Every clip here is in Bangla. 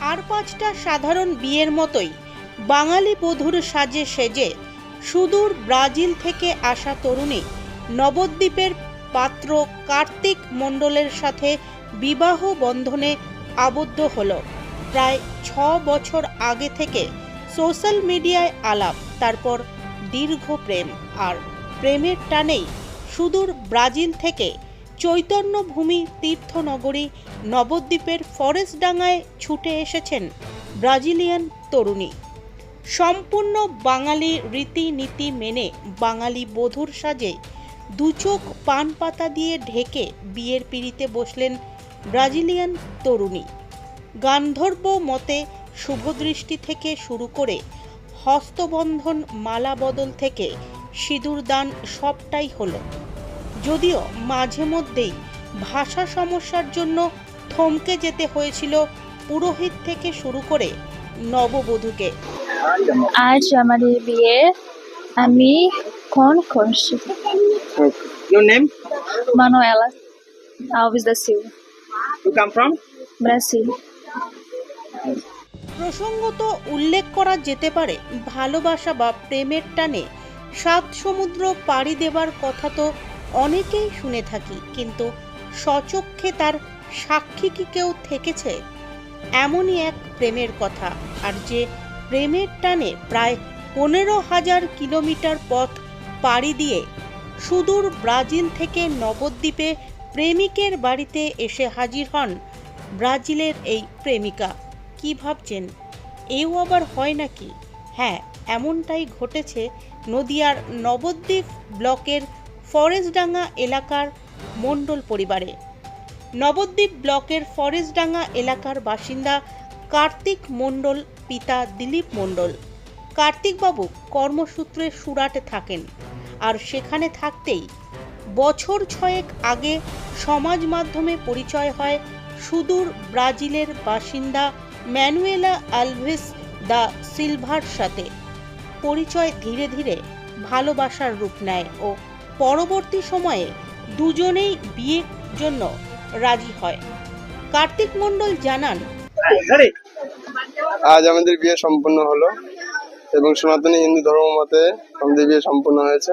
আর পাঁচটা সাধারণ বিয়ের মতোই বাঙালি বধুর সাজে সেজে সুদূর ব্রাজিল থেকে আসা তরুণী নবদ্বীপের পাত্র কার্তিক মণ্ডলের সাথে বিবাহ বন্ধনে আবদ্ধ হল। প্রায় ছ বছর আগে থেকে সোশ্যাল মিডিয়ায় আলাপ, তারপর দীর্ঘ প্রেম, আর প্রেমের টানেই সুদূর ব্রাজিল থেকে চৈতন্যভূমি তীর্থনগরী নবদ্বীপের ফরেস্টডাঙ্গায় ছুটে এসেছেন ব্রাজিলিয়ান তরুণী। সম্পূর্ণ বাঙালি রীতিনীতি মেনে বাঙালি বধূর সাজে দুচোখ পান পাতা দিয়ে ঢেকে বিয়ের পিড়িতে বসলেন ব্রাজিলিয়ান তরুণী। গান্ধর্ব মতে শুভদৃষ্টি থেকে শুরু করে হস্তবন্ধন মালা বদল থেকে সিঁদুর দান সবটাই হলো। যদিও মাঝে মধ্যেই ভাষা সমস্যার জন্য থমকে যেতে হয়েছিল পুরোহিত থেকে শুরু করে নববধূকে আজ আমাদের বিয়ে আমি কোন করছি Your name? Manuela Alves da Silva, You come from? Brasil. প্রসঙ্গত উল্লেখ করা যেতে পারে ভালোবাসা বা প্রেমের টানে সাত সমুদ্র পাড়ি দেবার কথা তো অনেকেই শুনে থাকি, কিন্তু সচক্ষে তার সাক্ষী কি কেউ থেকেছে? এমনই এক প্রেমের কথা, আর যে প্রেমের টানে প্রায় পনেরো হাজার কিলোমিটার পথ পাড়ি দিয়ে সুদূর ব্রাজিল থেকে নবদ্বীপে প্রেমিকের বাড়িতে এসে হাজির হন ব্রাজিলের এই প্রেমিকা। কি ভাবছেন? এও আবার হয় নাকি? হ্যাঁ এমনটাই ঘটেছে নদিয়ার নবদ্বীপ ব্লকের ফরেস্টডাঙ্গা এলাকার মণ্ডল পরিবারে। নবদ্বীপ ব্লকের ফরেস্টডাঙ্গা এলাকার বাসিন্দা কার্তিক মণ্ডল, পিতা দিলীপ মণ্ডল। কার্তিকবাবু কর্মসূত্রে সুরাটে থাকেন আর সেখানে থাকতেই বছর ছয়েক আগে সমাজ মাধ্যমে পরিচয় হয় সুদূর ব্রাজিলের বাসিন্দা ম্যানুয়েলা আলভেস দা সিলভার সাথে। পরিচয় ধীরে ধীরে ভালোবাসার রূপ নেয় ও পরবর্তী সময়ে দুজনেই বিয়ের জন্য রাজি হয়। কার্তিক মণ্ডল জানান আজ আমাদের বিয়ে সম্পন্ন হলো এবং সনাতনী হিন্দু ধর্ম মতে আমাদের বিয়ে সম্পন্ন হয়েছে।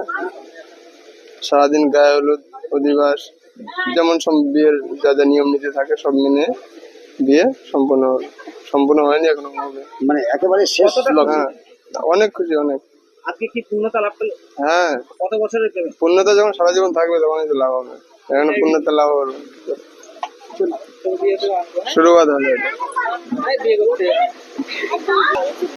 সারাদিন গায়ে হলুদ অধিবাস যেমন সব বিয়ের যা যা নিয়ম নীতি থাকে সব মেনে বিয়ে সম্পূর্ণ হলো সম্পূর্ণ হয়নি এখনও হবে। মানে একেবারে শেষ হ্যাঁ অনেক খুশি অনেক। আজকে কি পূর্ণতা লাভ করলে? হ্যাঁ। কত বছরের প্রেমে? পূর্ণতা যখন সারা জীবন থাকবে তখনই তো লাভ হবে। এখন পূর্ণতা লাভ হবে। শুরু হবে শুরুবাদ হলো এটা হ্যাঁ? বিয়ে করতে